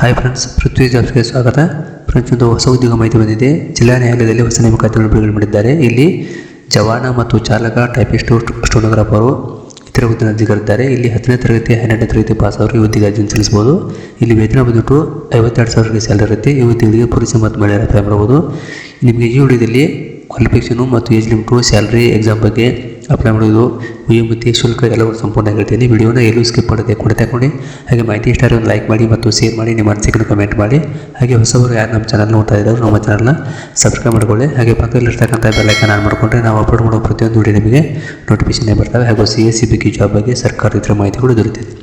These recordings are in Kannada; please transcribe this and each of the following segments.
ಹಾಯ್ ಫ್ರೆಂಡ್ಸ್ ಪೃಥ್ವಿ ಜಾಬ್ಸ್ಗೆ ಸ್ವಾಗತ. ಫ್ರೆಂಡ್ಸ್ ಒಂದು ಹೊಸ ಉದ್ಯೋಗ ಮಾಹಿತಿ ಬಂದಿದೆ. ಜಿಲ್ಲಾ ನ್ಯಾಯಾಲಯದಲ್ಲಿ ಹೊಸ ನೇಮಕಾತಿಗಳನ್ನು ಬಿಡುಗಡೆ ಮಾಡಿದ್ದಾರೆ. ಇಲ್ಲಿ ಜವಾನ ಮತ್ತು ಚಾಲಕ ಟೈಪಿಸ್ಟು ಸ್ಟೋನೋಗ್ರಾಫರು ಇತರ ಹುದ್ದೆ ಅರ್ಜಿಗಳಿದ್ದಾರೆ ಇಲ್ಲಿ ಹತ್ತನೇ ತರಗತಿ, ಹನ್ನೆರಡನೇ ತರಗತಿ ಪಾಸ್ ಅವರು ಈ ಹುದ್ದೆಗೆ ಅರ್ಜಿ ಸಲ್ಲಿಸಬಹುದು. ಇಲ್ಲಿ ವೇತನ ಬಂದ್ಬಿಟ್ಟು ಐವತ್ತೆರಡು ಸಾವಿರ ಸ್ಯಾಲರಿ ಇರುತ್ತೆ. ಈ ಹುದ್ದೆಗಳಿಗೆ ಪುರುಷ ಮತ್ತು ಮಹಿಳೆಯರ ಅಪ್ಲೈ ಮಾಡಬಹುದು ನಿಮಗೆ ಈ ವಿಡಿಯೋದಲ್ಲಿ ಕ್ವಾಲಿಫಿಕೇಷನು ಮತ್ತು ಏಜ್ ಲಿಮಿಟು ಸ್ಯಾಲ್ರಿ ಎಕ್ಸಾಮ್ ಬಗ್ಗೆ ಅಪ್ಲೈ ಮಾಡೋದು ವಯೋಮಿತಿ ಶುಲ್ಕ ಎಲ್ಲವೂ ಸಂಪೂರ್ಣ ಹೇಳ್ತೀನಿ ವಿಡಿಯೋನ ಎಲ್ಲೂ ಸ್ಕಿಪ್ ಮಾಡೋದೇ ಕೂಡ ತಗೊಂಡು. ಹಾಗೆ ಮಾಹಿತಿ ಇಷ್ಟ ಒಂದು ಲೈಕ್ ಮಾಡಿ ಮತ್ತು ಶೇರ್ ಮಾಡಿ, ನಿಮ್ಮ ಅನಿಸಿಕೆಯನ್ನು ಕಮೆಂಟ್ ಮಾಡಿ. ಹಾಗೆ ಹೊಸಬರು ಯಾರು ನಮ್ಮ ಚಾನಲ್ ನೋಡ್ತಾ ಇದ್ದಾರೆ ನಮ್ಮ ಚಾನಲ್ನ ಸಬ್ಸ್ಕ್ರೈಬ್ ಮಾಡ್ಕೊಳ್ಳಿ. ಹಾಗೆ ಪಕ್ಕದಲ್ಲಿರ್ತಕ್ಕಂಥ ಬೆಲ್ಲೈಕನ್ ಆನ್ ಮಾಡಿಕೊಂಡ್ರೆ ನಾವು ಅಪ್ಲೋಡ್ ಮಾಡೋ ಪ್ರತಿಯೊಂದು ವಿಡಿಯೋ ನಿಮಗೆ ನೋಟಿಫಿಕೇಶನ್ ಬರ್ತವೆ. ಹಾಗೂ ಸಿ ಎಸ್ ಸಿ ಬಗ್ಗೆ ಜಾಬ್ ಬಗ್ಗೆ ಸರ್ಕಾರ ಮಾಹಿತಿ ಕೂಡ ದೊರೆತಿದೆ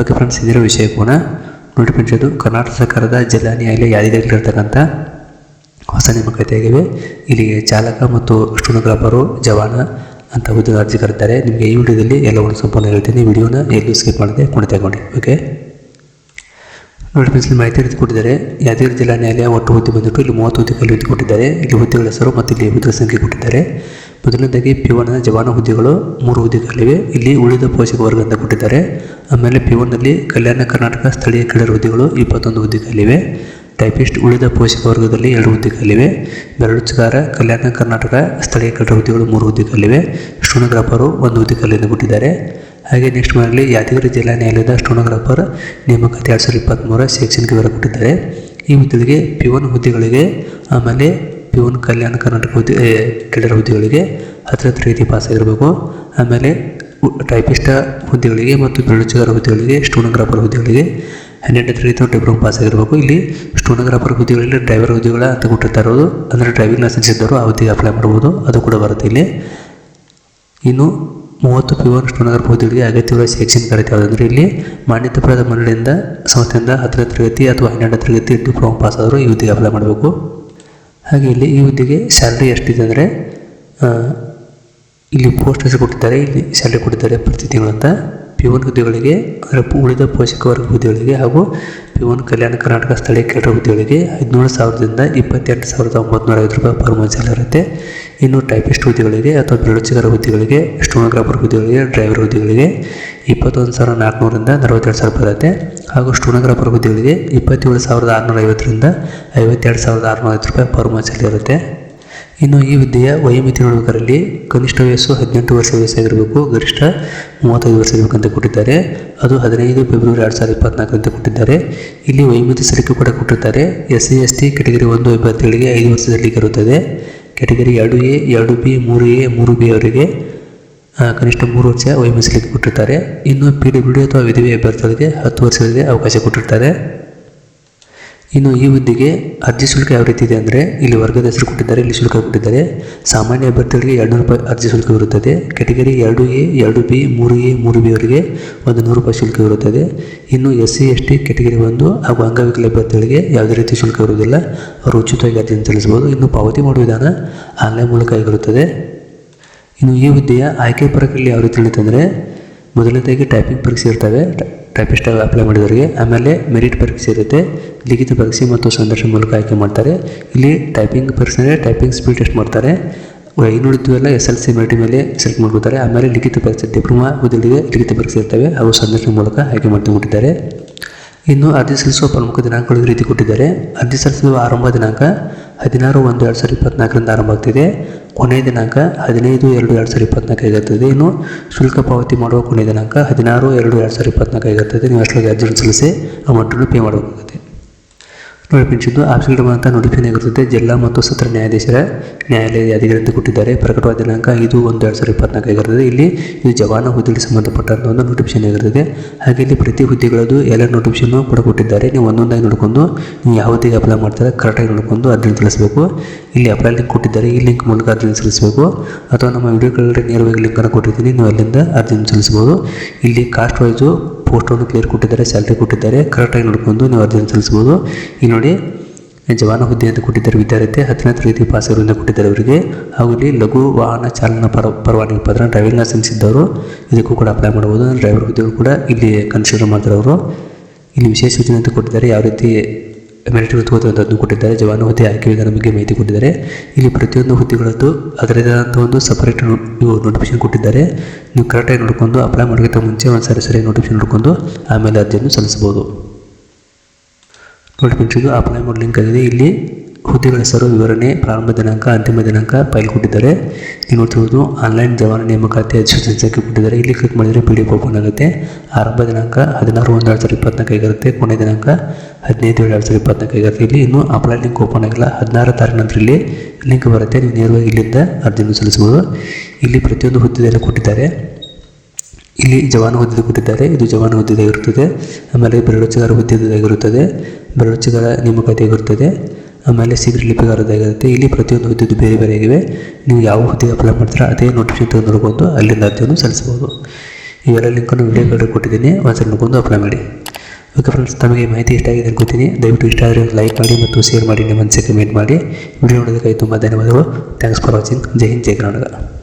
ಓಕೆ ಫ್ರೆಂಡ್ಸ್ ಇದರ ವಿಷಯ ಕೂಡ ನೋಟಿಫಿಕೇಶನ್ ಕರ್ನಾಟಕ ಸರ್ಕಾರದ ಜಿಲ್ಲಾ ನ್ಯಾಯಾಲಯ ಯಾದಿಗಳಿರ್ತಕ್ಕಂಥ ಹೊಸ ನೇಮಕಾತಿಯಾಗಿವೆ. ಇಲ್ಲಿಗೆ ಚಾಲಕ ಮತ್ತು ಸ್ಟೋನೋಗ್ರಾಫರು ಜವಾನ ಅಂತ ಉದ್ಯೋಗ ಅರ್ಜಿ ಕರೀತಾರೆ. ನಿಮಗೆ ಈ ವಿಡಿಯೋದಲ್ಲಿ ಎಲ್ಲವನ್ನು ಸಂಪೂರ್ಣ ಹೇಳ್ತೀನಿ. ವಿಡಿಯೋನ ಎಲ್ಲೂ ಸ್ಕಿಪ್ ಮಾಡದೆ ಕೊನೆ ತಗೊಂಡು, ಓಕೆ? ನೋಡಿ ಮಿಸ್ಲಿ ಮಾಹಿತಿ ಕೊಟ್ಟಿದ್ದಾರೆ ಯಾದಗಿರಿ ಜಿಲ್ಲಾ ನ್ಯಾಯಾಲಯ ಒಟ್ಟು ಹುದ್ದೆ ಬಂದ್ಬಿಟ್ಟು ಇಲ್ಲಿ ಮೂವತ್ತು ಹುದ್ದೆ ಕಲ್ಲು ಹುದ್ದೆ ಕೊಟ್ಟಿದ್ದಾರೆ ಇಲ್ಲಿ ಹುದ್ದೆಗಳ ಹೆಸರು ಮತ್ತು ಇಲ್ಲಿ ಹುದ್ದೆಗಳ ಸಂಖ್ಯೆ ಕೊಟ್ಟಿದ್ದಾರೆ. ಮೊದಲನೇದಾಗಿ ಪಿ ಜವಾನ ಹುದ್ದೆಗಳು ಮೂರು ಹುದ್ದೆಗಳಿವೆ. ಇಲ್ಲಿ ಉಳಿದ ಪೋಷಕ ವರ್ಗ ಅಂತ ಕೊಟ್ಟಿದ್ದಾರೆ. ಆಮೇಲೆ ಪಿ ಒನ್ನಲ್ಲಿ ಕಲ್ಯಾಣ ಕರ್ನಾಟಕ ಸ್ಥಳೀಯ ಕ್ರೀಡಾ ಹುದ್ದೆಗಳು ಇಪ್ಪತ್ತೊಂದು ಹುದ್ದೆಗಳಿವೆ. ಟೈಪಿಸ್ಟ್ ಉಳಿದ ಪೋಷಕ ವರ್ಗದಲ್ಲಿ ಎರಡು ಹುದ್ದೆಗಳಿವೆ. ಬೆರಳುಚ್ಚಗಾರ ಕಲ್ಯಾಣ ಕರ್ನಾಟಕ, ಸ್ಥಳೀಯ ಕಟ್ಟಡ ಹುದ್ದೆಗಳು ಮೂರು ಹುದ್ದೆಗಳಿವೆ. ಸ್ಟೋನೋಗ್ರಾಫರು ಒಂದು ಹುದ್ದೆಗಳಲ್ಲಿ ಬಿಟ್ಟಿದ್ದಾರೆ ಹಾಗೆ ನೆಕ್ಸ್ಟ್ ಮಾಡಲಿ ಯಾದಗಿರಿ ಜಿಲ್ಲಾ ನ್ಯಾಯಾಲಯದ ಸ್ಟೋನೋಗ್ರಾಫರ್ ನೇಮಕಾತಿ ಎರಡು ಸಾವಿರದ ಇಪ್ಪತ್ತ್ಮೂರ ಸೆಕ್ಷನ್ಗೆ ವಿವರ ಕೊಟ್ಟಿದ್ದಾರೆ. ಈ ಹುದ್ದೆಗಳಿಗೆ ಪಿ ಒನ್ ಹುದ್ದೆಗಳಿಗೆ, ಆಮೇಲೆ ಪಿ ಒನ್ ಕಲ್ಯಾಣ ಕರ್ನಾಟಕ ಹುದ್ದೆ ಕೆಡರ ಹುದ್ದೆಗಳಿಗೆ ಹತ್ತಿರ ರೀತಿ ಪಾಸ್ ಆಗಿರಬೇಕು. ಆಮೇಲೆ ಟೈಪಿಸ್ಟ ಹುದ್ದೆಗಳಿಗೆ ಮತ್ತು ಬೆರಳುಚ್ಚಗಾರ ಹುದ್ದೆಗಳಿಗೆ ಸ್ಟೋನೋಗ್ರಾಫರ್ ಹುದ್ದೆಗಳಿಗೆ ಹನ್ನೆರಡನೇ ತರಗತಿ ಡಿಪ್ಲೊಮಾ ಪಾಸ್ ಆಗಿರಬೇಕು ಇಲ್ಲಿ ಸ್ಟೋನೋಗ್ರಾಫರ್ ಹುದ್ದೆಗಳಲ್ಲಿ ಡ್ರೈವರ್ ಹುದ್ದೆಗಳ ಅಂತ ಕೊಟ್ಟಿರ್ತಾ ಇರೋದು ಅಂದರೆ ಡ್ರೈವಿಂಗ್ ಲೈಸೆನ್ಸ್ ಇದ್ದವರು ಆ ಹುದ್ದೆಗೆ ಅಪ್ಲೈ ಮಾಡ್ಬೋದು. ಅದು ಕೂಡ ಬರುತ್ತೆ ಇಲ್ಲಿ. ಇನ್ನು ಮೂವತ್ತು ಪಿ ಒನ್ ಸ್ಟೋನಗರ್ ಹುದ್ದೆಗಳಿಗೆ ಅಗತ್ಯವಿರುವ ಶೈಕ್ಷಣಿಕ ಅರ್ಹತೆ ಯಾವುದಂದ್ರೆ ಇಲ್ಲಿ ಮಾನ್ಯತೆ ಪಡೆದ ಮಂಡಳಿಯಿಂದ ಸಂಸ್ಥೆಯಿಂದ ಹತ್ತನೇ ತರಗತಿ ಅಥವಾ ಹನ್ನೆರಡು ತರಗತಿ ಡಿಪ್ಲೊಮಾ ಪಾಸ್ ಆದರೂ ಈ ಹುದ್ದೆಗೆ ಅಪ್ಲೈ ಮಾಡಬೇಕು. ಹಾಗೆ ಇಲ್ಲಿ ಈ ಹುದ್ದೆಗೆ ಸ್ಯಾಲ್ರಿ ಎಷ್ಟಿದೆ ಅಂದರೆ ಇಲ್ಲಿ ಪೋಸ್ಟ್ ಹೆಸರು ಕೊಟ್ಟಿದ್ದಾರೆ. ಇಲ್ಲಿ ಸ್ಯಾಲ್ರಿ ಕೊಟ್ಟಿದ್ದಾರೆ ಪ್ರತಿ ತಿಂಗಳು ಅಂತ ಪಿ ಒನ್ ಹುದ್ದೆಗಳಿಗೆ ಉಳಿದ ಪೋಷಕ ವರ್ಗ ಹುದ್ದೆಗಳಿಗೆ ಹಾಗೂ ಪಿ ಒನ್ ಕಲ್ಯಾಣ ಕರ್ನಾಟಕ ಸ್ಥಳೀಯ ಕೇಂದ್ರ ಹುದ್ದೆಗಳಿಗೆ ಹದಿನೇಳು ಸಾವಿರದಿಂದ ಇಪ್ಪತ್ತೆಂಟು ಸಾವಿರದ ಒಂಬತ್ತು ಐವತ್ತು ರೂಪಾಯಿ ಪರ್ ಮಂತ್ ಸ್ಯಾಲರಿ ಇರುತ್ತೆ. ಇನ್ನು ಟೈಪಿಸ್ಟ್ ಹುದ್ದೆಗಳಿಗೆ ಅಥವಾ ಬೆರಳುಚಿಗರ ಹುದ್ದೆಗಳಿಗೆ, ಸ್ಟೋನೋಗ್ರಾಫರ್ ಹುದ್ದೆಗಳಿಗೆ ಡ್ರೈವರ್ ಹುದ್ದೆಗಳಿಗೆ ಇಪ್ಪತ್ತೊಂದು ಸಾವಿರದ ನಾಲ್ಕುನೂರಿಂದ ನಲವತ್ತೆರಡು ಸಾವಿರ ರೂಪಾಯಿ ಇರುತ್ತೆ. ಹಾಗೂ ಸ್ಟೋನೋಗ್ರಾಫರ್ ಹುದ್ದೆಗಳಿಗೆ ಇಪ್ಪತ್ತೇಳು ಸಾವಿರದ ಆರುನೂರ ಐವತ್ತರಿಂದ ಐವತ್ತೆರಡು ಸಾವಿರದ ಆರುನೂರ ಐವತ್ತು ರೂಪಾಯಿ ಪರ್ ಮಂತ್ ಸ್ಯಾಲರಿ ಇರುತ್ತೆ. ಇನ್ನು ಈ ವಿದ್ಯೆಯ ವಯೋಮಿತಿ ನೋಡಬೇಕಾದಲ್ಲಿ ಕನಿಷ್ಠ ವಯಸ್ಸು ಹದಿನೆಂಟು ವರ್ಷ ವಯಸ್ಸಾಗಿರಬೇಕು, ಗರಿಷ್ಠ ಮೂವತ್ತೈದು ವರ್ಷ ಇರಬೇಕಂತ ಕೊಟ್ಟಿದ್ದಾರೆ. ಅದು ಹದಿನೈದು ಫೆಬ್ರವರಿ ಎರಡು ಸಾವಿರದ ಇಪ್ಪತ್ನಾಲ್ಕರಂತೆ ಕೊಟ್ಟಿದ್ದಾರೆ. ಇಲ್ಲಿ ವಯೋಮಿತಿ ಸಲಿಕೆ ಕೂಡ ಕೊಟ್ಟಿರ್ತಾರೆ. S C, S T category ಒಂದು, ಅಭ್ಯರ್ಥಿಗಳಿಗೆ ಐದು ವರ್ಷದಲ್ಲಿ ಸಲಿಕೆ ಕೆಟಗರಿ ಎರಡು ಎ, ಎರಡು ಬಿ, ಮೂರು ಎ, ಮೂರು ಬಿ ಅವರಿಗೆ ಕನಿಷ್ಠ ಮೂರು ವರ್ಷ ವಯೋಮಿತಿ ಸಲಿಕೆ ಕೊಟ್ಟಿರ್ತಾರೆ. ಇನ್ನು ಪಿ ಡಬ್ಲ್ಯೂ ಡಿ ಅಥವಾ ವಿಧವೆ ಅಭ್ಯರ್ಥಿಗಳಿಗೆ ಹತ್ತು ವರ್ಷಗಳಿಗೆ ಅವಕಾಶ ಕೊಟ್ಟಿರ್ತಾರೆ. ಇನ್ನು ಈ ಹುದ್ದೆಗೆ ಅರ್ಜಿ ಶುಲ್ಕ ಯಾವ ರೀತಿ ಇದೆ ಅಂದರೆ ಇಲ್ಲಿ ವರ್ಗದ ಹೆಸರು ಕೊಟ್ಟಿದ್ದಾರೆ, ಇಲ್ಲಿ ಶುಲ್ಕ ಕೊಟ್ಟಿದ್ದಾರೆ. ಸಾಮಾನ್ಯ ಅಭ್ಯರ್ಥಿಗಳಿಗೆ ಎರಡು ರೂಪಾಯಿ ಅರ್ಜಿ ಶುಲ್ಕ ಇರುತ್ತದೆ. ಕೆಟಗರಿ ಎರಡು ಎ, ಎರಡು ಬಿ, ಮೂರು ಎ, ಮೂರು ಬಿ ಅವರಿಗೆ ಒಂದು ನೂರು ರೂಪಾಯಿ ಶುಲ್ಕ ಇರುತ್ತದೆ. ಇನ್ನು S C S T category ಒಂದು ಹಾಗೂ ಅಂಗವಿಕಲ ಅಭ್ಯರ್ಥಿಗಳಿಗೆ ಯಾವುದೇ ರೀತಿ ಶುಲ್ಕ ಇರುವುದಿಲ್ಲ. ಅವರು ಉಚಿತವಾಗಿ ಅರ್ಜಿಯನ್ನು ಸಲ್ಲಿಸಬಹುದು. ಇನ್ನು ಪಾವತಿ ಮಾಡುವ ವಿಧಾನ ಆನ್ಲೈನ್ ಮೂಲಕ ಆಗಿರುತ್ತದೆ. ಇನ್ನು ಈ ಹುದ್ದೆಯ ಆಯ್ಕೆ ಪ್ರಕ್ರಿಯೆ ಯಾವ ರೀತಿ ಅಂದರೆ ಮೊದಲನೇದಾಗಿ ಟೈಪಿಂಗ್ ಪರೀಕ್ಷೆ ಇರ್ತವೆ. ಟೈಪಿಸ್ಟ್ ಅಪ್ಲೈ ಮಾಡಿದವರಿಗೆ, ಆಮೇಲೆ ಮೆರಿಟ್ ಪರೀಕ್ಷೆ ಇರುತ್ತೆ ಲಿಖಿತ ಪರೀಕ್ಷೆ ಮತ್ತು ಸಂದರ್ಶನ ಮೂಲಕ ಆಯ್ಕೆ ಮಾಡ್ತಾರೆ. ಇಲ್ಲಿ ಟೈಪಿಂಗ್ ಪರೀಕ್ಷೆ ಟೈಪಿಂಗ್ ಸ್ಪೀಡ್ ಟೆಸ್ಟ್ ಮಾಡ್ತಾರೆ. ಇನ್ನುಳಿದ್ವೆಲ್ಲ ಎಸ್ ಎಲ್ ಸಿ ಮೆರಿಟ್ ಮೇಲೆ ಸೆಲೆಕ್ಟ್ ಮಾಡ್ಕೊತಾರೆ ಆಮೇಲೆ ಲಿಖಿತ ಪರೀಕ್ಷೆ ಡಿಪ್ಲೊಮಾ ಹುದ್ದೆಗಳಿಗೆ ಲಿಖಿತ ಪರೀಕ್ಷೆ ಇರ್ತವೆ. ಹಾಗೂ ಸಂದರ್ಶನ ಮೂಲಕ ಆಯ್ಕೆ ಮಾಡ್ಕೊಂಡ್ಬಿಟ್ಟಿದ್ದಾರೆ ಇನ್ನು ಅರ್ಜಿ ಸಲ್ಲಿಸುವ ಪ್ರಮುಖ ದಿನಾಂಕಗಳು ರೀತಿ ಕೊಟ್ಟಿದ್ದಾರೆ. ಅರ್ಜಿ ಸಲ್ಲಿಸುವ ಆರಂಭ ದಿನಾಂಕ ಹದಿನಾರು ಒಂದು ಎರಡು ಸಾವಿರದ ಇಪ್ಪತ್ನಾಲ್ಕರಿಂದ ಆರಂಭ ಆಗ್ತಿದೆ. ಕೊನೆಯ ದಿನಾಂಕ ಹದಿನೈದು ಎರಡು ಎರಡು ಸಾವಿರದ ಇಪ್ಪತ್ನಾಲ್ಕು ಆಗಿರ್ತದೆ ಇನ್ನು ಶುಲ್ಕ ಪಾವತಿ ಮಾಡುವ ಕೊನೆಯ ದಿನಾಂಕ ಹದಿನಾರು ಎರಡು ಎರಡು ಸಾವಿರದ ಇಪ್ಪತ್ನಾಲ್ಕು ಆಗಿರ್ತದೆ ನೀವು ಅಷ್ಟೊಂದು ಅರ್ಜಿಯನ್ನು ಸಲ್ಲಿಸಿ ಅಮೌಂಟನ್ನು ಪೇ ಮಾಡಬೇಕಾಗುತ್ತೆ. ಪೆನ್ಷನ್ದು ಆಪ್ಷನ್ ಅಂತ ನೋಟಿಫಿಕೇಶನ್ ಆಗಿರುತ್ತದೆ. ಜಿಲ್ಲಾ ಮತ್ತು ಸತ್ರ ನ್ಯಾಯಾಧೀಶರ ನ್ಯಾಯಾಲಯ ಅಧಿಕಾರಿಗಳಿಂದ ಕೊಟ್ಟಿದ್ದಾರೆ. ಪ್ರಕಟವಾದ ದಿನಾಂಕ ಇದು ಒಂದು ಎರಡು ಸಾವಿರದ ಇಪ್ಪತ್ನಾಲ್ಕು ಆಗಿರುತ್ತದೆ. ಇಲ್ಲಿ ಇದು ಜವಾನ ಹುದ್ದೆಗೆ ಸಂಬಂಧಪಟ್ಟಂಥ ಒಂದು ನೋಟಿಫಿಕೇಶನ್ ಆಗಿರುತ್ತದೆ. ಹಾಗೆ ಇಲ್ಲಿ ಪ್ರತಿ ಹುದ್ದೆಗಳದ್ದು ಎಲ್ಲ ನೋಟಿಫಿಕೇಶನ್ ಕೂಡ ಕೊಟ್ಟಿದ್ದಾರೆ. ನೀವು ಒಂದೊಂದಾಗಿ ನೋಡಿಕೊಂಡು ನೀವು ಯಾವ ಹುದ್ದೆಗೆ ಅಪ್ಲೈ ಮಾಡ್ತಾರೆ ಕರೆಕ್ಟಾಗಿ ನೋಡಿಕೊಂಡು ಅರ್ಜಿಯನ್ನು ತಿಳಿಸಬೇಕು. ಇಲ್ಲಿ ಅಪ್ಲೈ ಲಿಂಕ್ ಕೊಟ್ಟಿದ್ದಾರೆ. ಈ ಲಿಂಕ್ ಮೂಲಕ ಅರ್ಜಿ ಸಲ್ಲಿಸಬೇಕು ಅಥವಾ ನಮ್ಮ ವಿಡಿಯೋ ಕೆಳಗಡೆ ನೇರವಾಗಿ ಲಿಂಕನ್ನು ಕೊಟ್ಟಿದ್ದೀನಿ. ನೀವು ಅಲ್ಲಿಂದ ಅರ್ಜಿಯನ್ನು ಸಲ್ಲಿಸಬಹುದು. ಇಲ್ಲಿ ಕಾಸ್ಟ್ ವೈಸು ಪೋಸ್ಟನ್ನು ಕ್ಲಿಯರ್ ಕೊಟ್ಟಿದ್ದಾರೆ ಸ್ಯಾಲ್ರಿ ಕೊಟ್ಟಿದ್ದಾರೆ ಕರೆಕ್ಟಾಗಿ ನೋಡ್ಕೊಂಡು ನೀವು ಅರ್ಜಿಯನ್ನು ಸಲ್ಲಿಸ್ಬೋದು ಈ ನೋಡಿ ಜವಾನ ಹುದ್ದೆ ಅಂತ ಕೊಟ್ಟಿದ್ದಾರೆ ವಿದ್ಯಾರ್ಥಿ, ಹತ್ತನೇ ತರಗತಿ ಪಾಸ್ ಇರೋದ್ರಿಂದ ಕೊಟ್ಟಿದ್ದಾರೆ ಅವರಿಗೆ. ಹಾಗೂ ಇಲ್ಲಿ ಲಘು ವಾಹನ ಚಾಲನಾ ಪರ, ಪರವಾನಗಿ ಪತ್ರ ಡ್ರೈವಿಂಗ್ ಲೈಸೆನ್ಸ್ ಇದ್ದವರು ಇದಕ್ಕೂ ಕೂಡ ಅಪ್ಲೈ ಮಾಡ್ಬೋದು ಡ್ರೈವರ್ ಹುದ್ದೆಗಳು ಕೂಡ ಇಲ್ಲಿ ಕನ್ಸಿಡರ್ ಮಾಡ್ತಾರೆ ಅವರು. ಇಲ್ಲಿ ವಿಶೇಷ ಸೂಚನೆ ಅಂತ ಕೊಟ್ಟಿದ್ದಾರೆ, ಯಾವ ರೀತಿ ಮೆರಿಟ್ ಹುದ್ದೆಗಳನ್ನು ಕೊಟ್ಟಿದ್ದಾರೆ. ಜವಾನು ಹುದ್ದೆ ಆಯ್ಕೆ ವಿಧಾನ ಬಗ್ಗೆ ಮಾಹಿತಿ ಕೊಟ್ಟಿದ್ದಾರೆ. ಇಲ್ಲಿ ಪ್ರತಿಯೊಂದು ಹುದ್ದೆಗಳದ್ದು ಅದರದೇ ಆದಂಥ ಒಂದು ಸಪರೇಟ್ ನೋಟಿಫಿಕೇಶನ್ ಕೊಟ್ಟಿದ್ದಾರೆ. ನೀವು ಕರೆಕ್ಟಾಗಿ ನೋಡ್ಕೊಂಡು ಅಪ್ಲೈ ಮಾಡೋಕ್ಕಿಂತ ಮುಂಚೆ ಒಂದು ಸರಿ ಸರಿ ನೋಟಿಫಿಕೇಶನ್ ನೋಡ್ಕೊಂಡು ಆಮೇಲೆ ಅರ್ಜಿಯನ್ನು ಸಲ್ಲಿಸ್ಬೋದು ನೋಟಿಫಿಕೇಶನ್ ಅಪ್ಲೈ ಮಾಡೋ ಲಿಂಕ್ ಆಗಿದೆ. ಇಲ್ಲಿ ಹುದ್ದೆಗಳ ಹೆಸರು ವಿವರಣೆ, ಪ್ರಾರಂಭ ದಿನಾಂಕ, ಅಂತಿಮ ದಿನಾಂಕ ಫೈಲ್ ಕೊಟ್ಟಿದ್ದಾರೆ ನೀವು ನೋಡ್ತಿರೋದು ಆನ್ಲೈನ್ ಜವಾನ ನೇಮಕಾತಿ ಅಧಿಸೂಚನೆ ಸಂಖ್ಯೆ ಕೊಟ್ಟಿದ್ದಾರೆ. ಇಲ್ಲಿ ಕ್ಲಿಕ್ ಮಾಡಿದರೆ ಪಿ ಡಿ ಎಫ್ ಓಪನ್ ಆಗುತ್ತೆ. ಆರಂಭ ದಿನಾಂಕ ಹದಿನಾರು ಒಂದು ಎರಡು ಸಾವಿರದ ಇಪ್ಪತ್ನಾಲ್ಕು ಆಗಿರುತ್ತೆ ಕೊನೆ ದಿನಾಂಕ ಹದಿನೈದು ಏಳು ಎರಡು ಸಾವಿರದ ಇಪ್ಪತ್ನಾಲ್ಕು ಆಗಿರುತ್ತೆ ಇಲ್ಲಿ ಇನ್ನೂ ಅಪ್ಲೈ ಲಿಂಕ್ ಓಪನ್ ಆಗಿಲ್ಲ. ಹದಿನಾರು ತಾರೀಕು ನಂತರ ಇಲ್ಲಿ ಲಿಂಕ್ ಬರುತ್ತೆ. ನೀವು ನೇರವಾಗಿ ಇಲ್ಲಿಂದ ಅರ್ಜಿಯನ್ನು ಸಲ್ಲಿಸಬಹುದು. ಇಲ್ಲಿ ಪ್ರತಿಯೊಂದು ಹುದ್ದೆಯನ್ನು ಕೊಟ್ಟಿದ್ದಾರೆ. ಇಲ್ಲಿ ಜವಾನ ಹುದ್ದೆ ಕೊಟ್ಟಿದ್ದಾರೆ. ಇದು ಜವಾನ ಹುದ್ದೆ ಇರುತ್ತದೆ ಆಮೇಲೆ ಬೆರಳುಚ್ಚಗಾರ ಹುದ್ದೆದಾಗಿರುತ್ತದೆ ನೇಮಕತೆ ನೇಮಕಾತಿಯಾಗಿರುತ್ತದೆ. ಆಮೇಲೆ ಸೀಕ್ರೆಟ್ ಲಿಪಿಗಾರದಾಗಿರುತ್ತೆ ಇಲ್ಲಿ ಪ್ರತಿಯೊಂದು ಹುದ್ದೆದು ಬೇರೆ ಬೇರೆ ಆಗಿವೆ ನೀವು ಯಾವ ಹುದ್ದೆಗೆ ಅಪ್ಲೈ ಮಾಡ್ತೀರಾ ಅದೇ ನೋಟಿಫಿಕೇಶನ್ ತೆಗೆದು ನೋಡ್ಕೊಂಡು ಅಲ್ಲಿಂದ ಅರ್ಜಿಯನ್ನು ಸಲ್ಲಿಸಬಹುದು. ಇವೆಲ್ಲ ಲಿಂಕನ್ನು ವಿಡಿಯೋ ಕಾರ್ಡ್ ಕೊಟ್ಟಿದ್ದೀನಿ. ಒಂದ್ಸಲ ನೋಡ್ಕೊಂಡು ಅಪ್ಲೈ ಮಾಡಿ. ಓಕೆ ಫ್ರೆಂಡ್ಸ್ ತಮಗೆ ಮಾಹಿತಿ ಇಷ್ಟ ಆಗಿದೆ ಅನ್ಕೋತೀನಿ. ದಯವಿಟ್ಟು ಇಷ್ಟ ಆದರೆ ಲೈಕ್ ಮಾಡಿ ಮತ್ತು ಶೇರ್ ಮಾಡಿ, ನಿಮ್ಮ ಮನಸ್ಸಿಗೆ ಕಮೆಂಟ್ ಮಾಡಿ. ವಿಡಿಯೋ ನೋಡೋದಕ್ಕಾಗಿ ತುಂಬ ಧನ್ಯವಾದಗಳು. ಥ್ಯಾಂಕ್ಸ್ ಫಾರ್ ವಾಚಿಂಗ್ ಜೈ ಹಿಂದ್, ಜೈ ಕರ್ನಾಟಕ.